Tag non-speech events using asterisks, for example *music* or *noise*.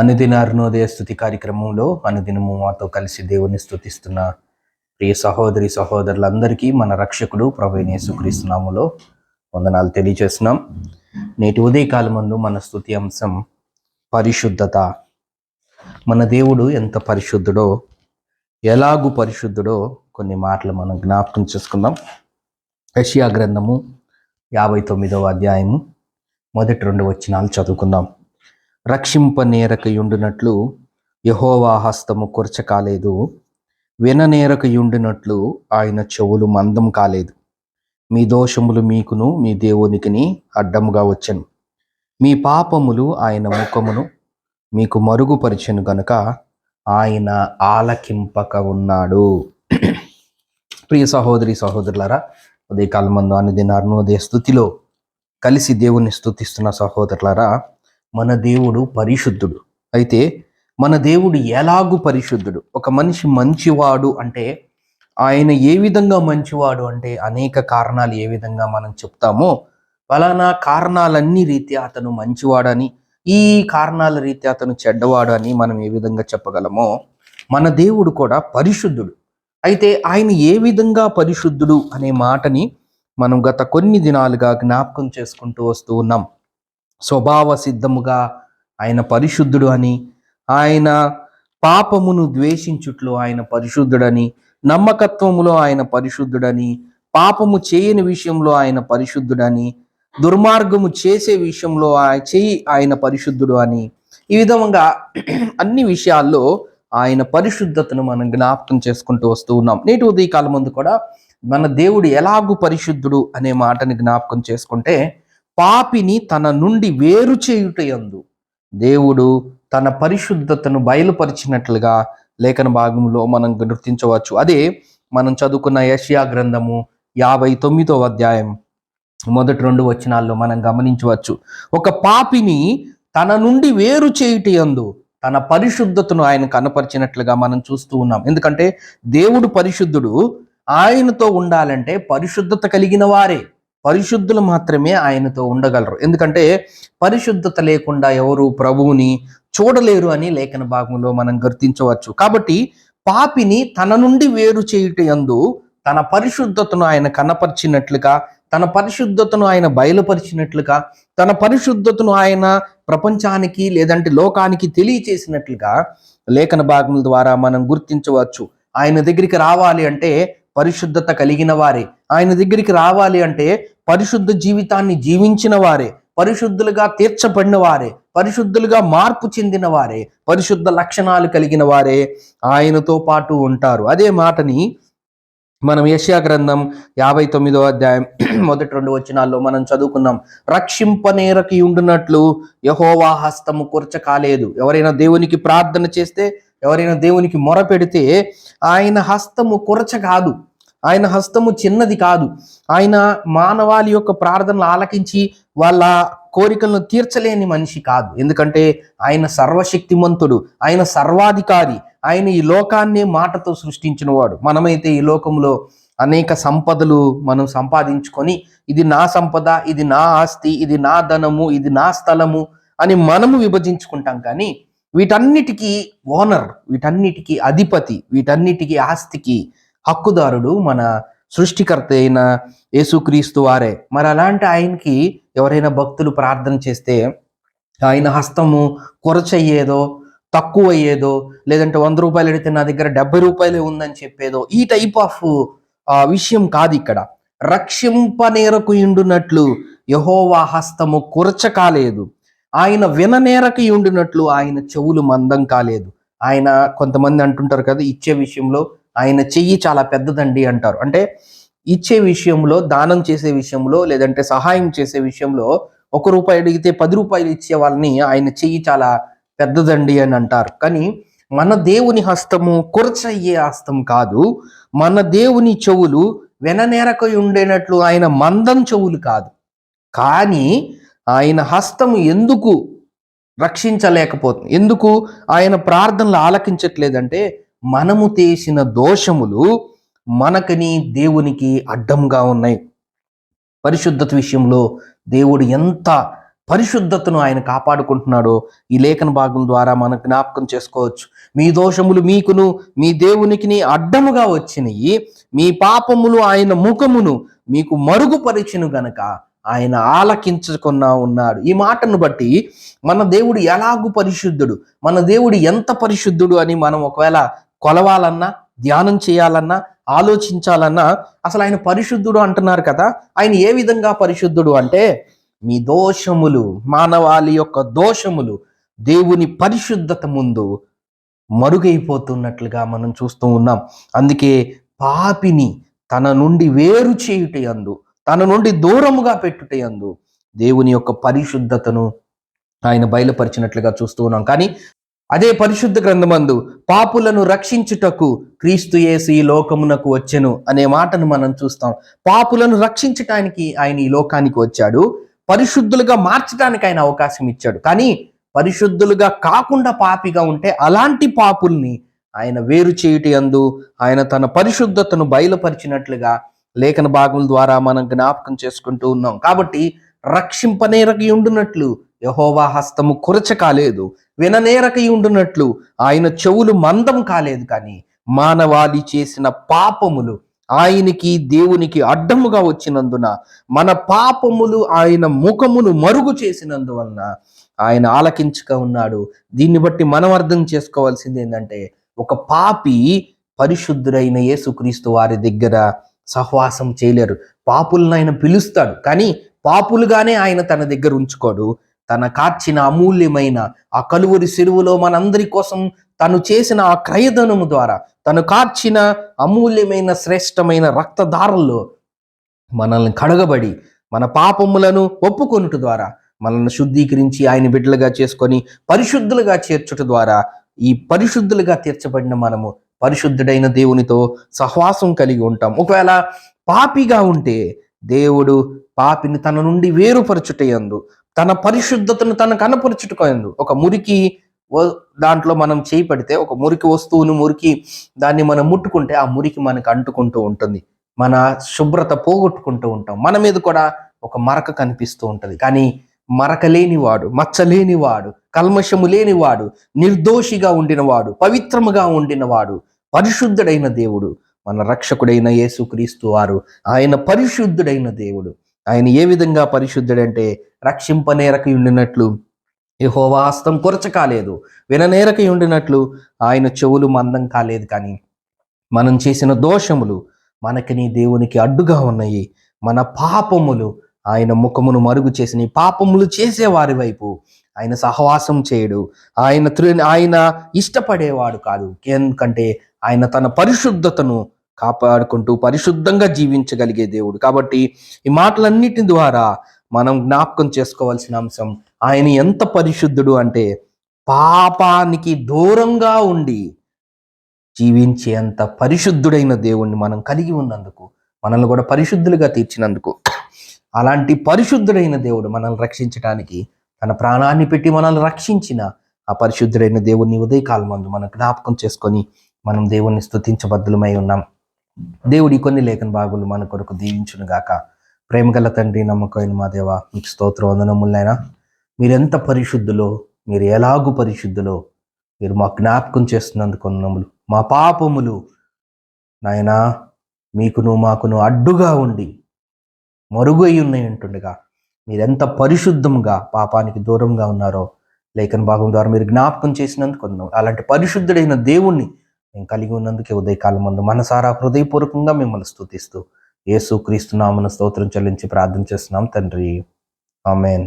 అనుదిన అరుణోదయ స్థుతి కార్యక్రమంలో అనుదినము మాతో కలిసి దేవుని స్థుతిస్తున్న ప్రియ సహోదరి సహోదరులందరికీ మన రక్షకుడు ప్రభు యేసుక్రీస్తునాములో వందనాలు తెలియజేస్తున్నాం. నేటి ఉదయకాలమందు మన స్థుతి అంశం పరిశుద్ధత. మన దేవుడు ఎంత పరిశుద్ధుడో ఎలాగు పరిశుద్ధుడో కొన్ని మాటలు మనం జ్ఞాపకం చేసుకుందాం. యషియా గ్రంథము యాభై తొమ్మిదవ అధ్యాయము మొదటి రెండు వచ్చినాలు చదువుకుందాం. రక్షింపనేరకయుండునట్లు యహోవా హస్తము కొరచ కాలేదు. విననేరకయుండునట్లు ఆయన చెవులు మందం కాలేదు. మీ దోషములు మీకును మీ దేవునికిని అడ్డముగా వచ్చెను. మీ పాపములు ఆయన ముఖమును మీకు మరుగుపరిచెను గనుక ఆయన ఆలకింపక ఉన్నాడు ప్రియ సహోదరి సహోదరులారా ఉదయకాలం మందు అనుదిన అదే స్థుతిలో కలిసి దేవుణ్ణి స్థుతిస్తున్న సహోదరులారా మన దేవుడు పరిశుద్ధుడు. అయితే మన దేవుడు ఎలాగు పరిశుద్ధుడు? ఒక మనిషి మంచివాడు అంటే ఆయన ఏ విధంగా మంచివాడు అంటే అనేక కారణాలు ఏ విధంగా మనం చెప్తామో ఫలానా కారణాలన్నీ రీత్యా అతను మంచివాడని ఈ కారణాల రీత్యా అతను చెడ్డవాడు అని మనం ఏ విధంగా చెప్పగలమో మన దేవుడు కూడా పరిశుద్ధుడు. అయితే ఆయన ఏ విధంగా పరిశుద్ధుడు అనే మాటని మనం గత కొన్ని దినాలుగా జ్ఞాపకం చేసుకుంటూ వస్తూ ఉన్నాం. స్వభావ సిద్ధముగా ఆయన పరిశుద్ధుడు అని ఆయన పాపమును ద్వేషించుట్లో ఆయన పరిశుద్ధుడని నమ్మకత్వములో ఆయన పరిశుద్ధుడని పాపము చేయని విషయంలో ఆయన పరిశుద్ధుడని దుర్మార్గము చేసే విషయంలో ఆయన చేయి ఆయన పరిశుద్ధుడు అని. ఈ విధంగా అన్ని విషయాల్లో ఆయన పరిశుద్ధతను మనం జ్ఞాపకం చేసుకుంటూ వస్తూ ఉన్నాం. నేటి ఉదయకాలం ముందు కూడా మన దేవుడు ఎలాగు పరిశుద్ధుడు అనే మాటని జ్ఞాపకం చేసుకుంటే పాపిని తన నుండి వేరు చేయుటయందు. దేవుడు తన పరిశుద్ధతను బయలుపరిచినట్లుగా లేఖన భాగంలో మనం గుర్తించవచ్చు. అదే మనం చదువుకున్న యషియా గ్రంథము యాభై తొమ్మిదో అధ్యాయం మొదటి రెండు వచనాల్లో మనం గమనించవచ్చు. ఒక పాపిని తన నుండి వేరు చేయుటయందు తన పరిశుద్ధతను ఆయన కనపరిచినట్లుగా మనం చూస్తూ ఉన్నాం. ఎందుకంటే దేవుడు పరిశుద్ధుడు ఆయనతో ఉండాలంటే పరిశుద్ధత కలిగిన వారే. పరిశుద్ధులు మాత్రమే ఆయనతో ఉండగలరు. ఎందుకంటే పరిశుద్ధత లేకుండా ఎవరు ప్రభువుని చూడలేరు అని లేఖన భాగంలో మనం గుర్తించవచ్చు. కాబట్టి పాపిని తన నుండి వేరు చేయుట ఎందు తన పరిశుద్ధతను ఆయన కనపరిచినట్లుగా తన పరిశుద్ధతను ఆయన బయలుపరిచినట్లుగా తన పరిశుద్ధతను ఆయన ప్రపంచానికి లేదంటే లోకానికి తెలియచేసినట్లుగా లేఖన భాగముల ద్వారా మనం గుర్తించవచ్చు. ఆయన దగ్గరికి రావాలి అంటే పరిశుద్ధత కలిగిన వారే. ఆయన దగ్గరికి రావాలి అంటే పరిశుద్ధ జీవితాన్ని జీవించిన వారే. పరిశుద్ధులుగా తీర్చబడిన వారే. పరిశుద్ధులుగా మార్పు చెందిన వారే. పరిశుద్ధ లక్షణాలు కలిగిన వారే. ఆయనతో పాటు ఉంటారు. అదే మాటని మనం యశ్యా గ్రంథం యాభై తొమ్మిదో అధ్యాయం *clears throat* మొదటి రెండు వచనాల్లో మనం చదువుకున్నాం. రక్షింపనేరకి ఉండునట్లు యహోవా హస్తము కురచ కాలేదు. ఎవరైనా దేవునికి ప్రార్థన చేస్తే ఎవరైనా దేవునికి మొర పెడితే ఆయన హస్తము కురచ కాదు. ఆయన హస్తము చిన్నది కాదు. ఆయన మానవాళి యొక్క ప్రార్థనలు ఆలకించి వాళ్ళ కోరికలను తీర్చలేని మనిషి కాదు. ఎందుకంటే ఆయన సర్వశక్తిమంతుడు ఆయన సర్వాధికారి ఆయన ఈ లోకాన్ని మాటతో సృష్టించిన వాడు మనమైతే ఈ లోకంలో అనేక సంపదలు మనం సంపాదించుకొని ఇది నా సంపద ఇది నా ఆస్తి ఇది నా ధనము ఇది నా స్థలము అని మనము విభజించుకుంటాం. కానీ వీటన్నిటికీ ఓనర్ వీటన్నిటికీ అధిపతి వీటన్నిటికీ ఆస్తికి హక్కుదారుడు మన సృష్టికర్త అయిన యేసుక్రీస్తు వారే. మరి అలాంటి ఆయనకి ఎవరైనా భక్తులు ప్రార్థన చేస్తే ఆయన హస్తము కొరచయ్యేదో తక్కువ అయ్యేదో లేదంటే వంద రూపాయలు అడిగితే నా దగ్గర డెబ్బై రూపాయలే ఉందని చెప్పేదో ఈ టైప్ ఆఫ్ విషయం కాదు ఇక్కడ. రక్షింపనేరకు ఇండునట్లు యహోవా హస్తము కురచ కాలేదు. ఆయన విననేరకు ఉండినట్లు ఆయన చెవులు మందం కాలేదు. ఆయన కొంతమంది అంటుంటారు కదా ఇచ్చే విషయంలో ఆయన చెయ్యి చాలా పెద్దదండి అంటారు. అంటే ఇచ్చే విషయంలో దానం చేసే విషయంలో లేదంటే సహాయం చేసే విషయంలో ఒక రూపాయి అడిగితే పది రూపాయలు ఇచ్చే వాళ్ళని ఆయన చెయ్యి చాలా పెద్దదండి అని అంటారు. కానీ మన దేవుని హస్తము కురచయ్యే హస్తం కాదు. మన దేవుని చెవులు వెననేరక ఉండేనట్లు ఆయన మందం చెవులు కాదు. కానీ ఆయన హస్తము ఎందుకు రక్షించలేకపోతుంది? ఎందుకు ఆయన ప్రార్థనలు ఆలకించట్లేదంటే మనము చేసిన దోషములు మనకని దేవునికి అడ్డంగా ఉన్నాయి. పరిశుద్ధత విషయంలో దేవుడు ఎంత పరిశుద్ధతను ఆయన కాపాడుకుంటున్నాడో ఈ లేఖన భాగం ద్వారా మనం జ్ఞాపకం చేసుకోవచ్చు. మీ దోషములు మీకును మీ దేవునికిని అడ్డముగా వచ్చినాయి మీ పాపములు ఆయన ముఖమును మీకు మరుగుపరిచిను గనక ఆయన ఆలకించకుండా ఉన్నాడు. ఈ మాటను బట్టి మన దేవుడు ఎలాగు పరిశుద్ధుడు? మన దేవుడు ఎంత పరిశుద్ధుడు అని మనం ఒకవేళ కొలవాలన్నా ధ్యానం చేయాలన్నా ఆలోచించాలన్నా అసలు ఆయన పరిశుద్ధుడు అంటున్నారు కదా? ఆయన ఏ విధంగా పరిశుద్ధుడు అంటే మీ దోషములు మానవాళి యొక్క దోషములు దేవుని పరిశుద్ధత ముందు మరుగైపోతున్నట్లుగా మనం చూస్తూ ఉన్నాం. అందుకే పాపిని తన నుండి వేరు చేయుట అందు తన నుండి దూరముగా పెట్టుటయందు దేవుని యొక్క పరిశుద్ధతను ఆయన బయలుపరిచినట్లుగా చూస్తూ ఉన్నాం. కానీ అదే పరిశుద్ధ గ్రంథమందు పాపులను రక్షించుటకు క్రీస్తు యేసు ఈ లోకమునకు వచ్చెను అనే మాటను మనం చూస్తాం. పాపులను రక్షించటానికి ఆయన ఈ లోకానికి వచ్చాడు. పరిశుద్ధులుగా మార్చడానికి ఆయన అవకాశం ఇచ్చాడు. కానీ పరిశుద్ధులుగా కాకుండా పాపిగా ఉంటే అలాంటి పాపుల్ని ఆయన వేరు చేయుటి అందు ఆయన తన పరిశుద్ధతను బయలుపరిచినట్లుగా లేఖన భాగం ద్వారా మనం జ్ఞాపకం చేసుకుంటూ ఉన్నాం. కాబట్టి రక్షింపనేరకి ఉండునట్లు యహోవా హస్తము కురచ కాలేదు. విననేరకై ఉండునట్లు ఆయన చెవులు మందం కాలేదు కానీ మానవాళి చేసిన పాపములు ఆయనకి దేవునికి అడ్డముగా వచ్చినందున మన పాపములు ఆయన ముఖమును మరుగు చేసినందువలన ఆయన ఆలకించక ఉన్నాడు. దీన్ని బట్టి మనం అర్థం చేసుకోవాల్సింది ఏంటంటే ఒక పాపి పరిశుద్ధుడైన యేసుక్రీస్తు వారి దగ్గర సహవాసం చేయలేరు. పాపులను ఆయన పిలుస్తాడు. కానీ పాపులుగానే ఆయన తన దగ్గర ఉంచుకోడు. తన కార్చిన అమూల్యమైన ఆ కలువరి చెరువులో మనందరి కోసం తను చేసిన ఆ క్రయధనము ద్వారా తను కార్చిన అమూల్యమైన శ్రేష్టమైన రక్తధారల్లో మనల్ని కడగబడి మన పాపములను ఒప్పుకొనుట ద్వారా మనల్ని శుద్ధీకరించి ఆయన బిడ్డలుగా చేసుకొని పరిశుద్ధులుగా చేర్చుట ద్వారా ఈ పరిశుద్ధులుగా తీర్చబడిన మనము పరిశుద్ధుడైన దేవునితో సహవాసం కలిగి ఉంటాం. ఒకవేళ పాపిగా ఉంటే దేవుడు పాపిని తన నుండి వేరుపరచుటయందు తన పరిశుద్ధతను తన కనపరచుటయందు ఒక మురికి దాంట్లో మనం చేయి పెడితే ఒక మురికి వస్తువును మురికి దాన్ని మనం ముట్టుకుంటే ఆ మురికి మనకు అంటుకుంటూ ఉంటుంది. మన శుభ్రత పోగొట్టుకుంటూ ఉంటాం. మన మీద కూడా ఒక మరక కనిపిస్తూ ఉంటుంది. కానీ మరక లేనివాడు మచ్చ లేనివాడు కల్మషము లేనివాడు నిర్దోషిగా ఉండినవాడు పవిత్రముగా ఉండినవాడు పరిశుద్ధుడైన దేవుడు మన రక్షకుడైన యేసుక్రీస్తు వారు ఆయన పరిశుద్ధుడైన దేవుడు. ఆయన ఏ విధంగా పరిశుద్ధుడంటే రక్షింపనేరక ఉండినట్లు యహోవా హస్తం కొరచ కాలేదు విననేరకై ఉండినట్లు ఆయన చెవులు మందం కాలేదు కానీ మనం చేసిన దోషములు మనకి నీ దేవునికి అడ్డుగా ఉన్నాయి. మన పాపములు ఆయన ముఖమును మరుగు చేసిన పాపములు చేసే వారి వైపు ఆయన సహవాసం చేయడు. ఆయన త్రి- ఆయన ఇష్టపడేవాడు కాదు. ఎందుకంటే ఆయన తన పరిశుద్ధతను కాపాడుకుంటూ పరిశుద్ధంగా జీవించగలిగే దేవుడు. కాబట్టి ఈ మాటలన్నిటి ద్వారా మనం జ్ఞాపకం చేసుకోవాల్సిన అంశం ఆయన ఎంత పరిశుద్ధుడు అంటే పాపానికి దూరంగా ఉండి జీవించేంత పరిశుద్ధుడైన దేవుణ్ణి మనం కలిగి ఉన్నందుకు మనల్ని కూడా పరిశుద్ధులుగా తీర్చినందుకు. అలాంటి పరిశుద్ధుడైన దేవుడు మనల్ని రక్షించడానికి తన ప్రాణాన్ని పెట్టి మనల్ని రక్షించిన ఆ పరిశుద్ధుడైన దేవుణ్ణి ఉదయకాలం మందు మనం జ్ఞాపకం చేసుకొని మనం దేవుణ్ణి స్థుతించబద్ధులమై ఉన్నాం. దేవుడి కొన్ని లేఖన భాగులు మన కొరకు దీవించును గాక. ప్రేమగల తండ్రి నమ్మకమైన మా దేవ మీకు స్తోత్ర వందనములైనా మీరెంత పరిశుద్ధులో మీరు ఎలాగు పరిశుద్ధులో మీరు మా జ్ఞాపకం చేస్తున్నందుకు వందనములు. మా పాపములు నాయనా మీకును మాకును అడ్డుగా ఉండి మరుగు అయి ఉన్నాయి అంటుండగా. మీరెంత పరిశుద్ధంగా పాపానికి దూరంగా ఉన్నారో లేఖన భాగం ద్వారా మీరు జ్ఞాపకం చేసినందుకు అలాంటి పరిశుద్ధుడైన దేవుణ్ణి మేము కలిగి ఉన్నందుకే ఉదయకాలం ముందు మనసారా హృదయపూర్వకంగా మిమ్మల్ని స్థుతిస్తూ యేసు క్రీస్తు స్తోత్రం చెల్లించి ప్రార్థన చేస్తున్నాం తండ్రి. ఆమెన్.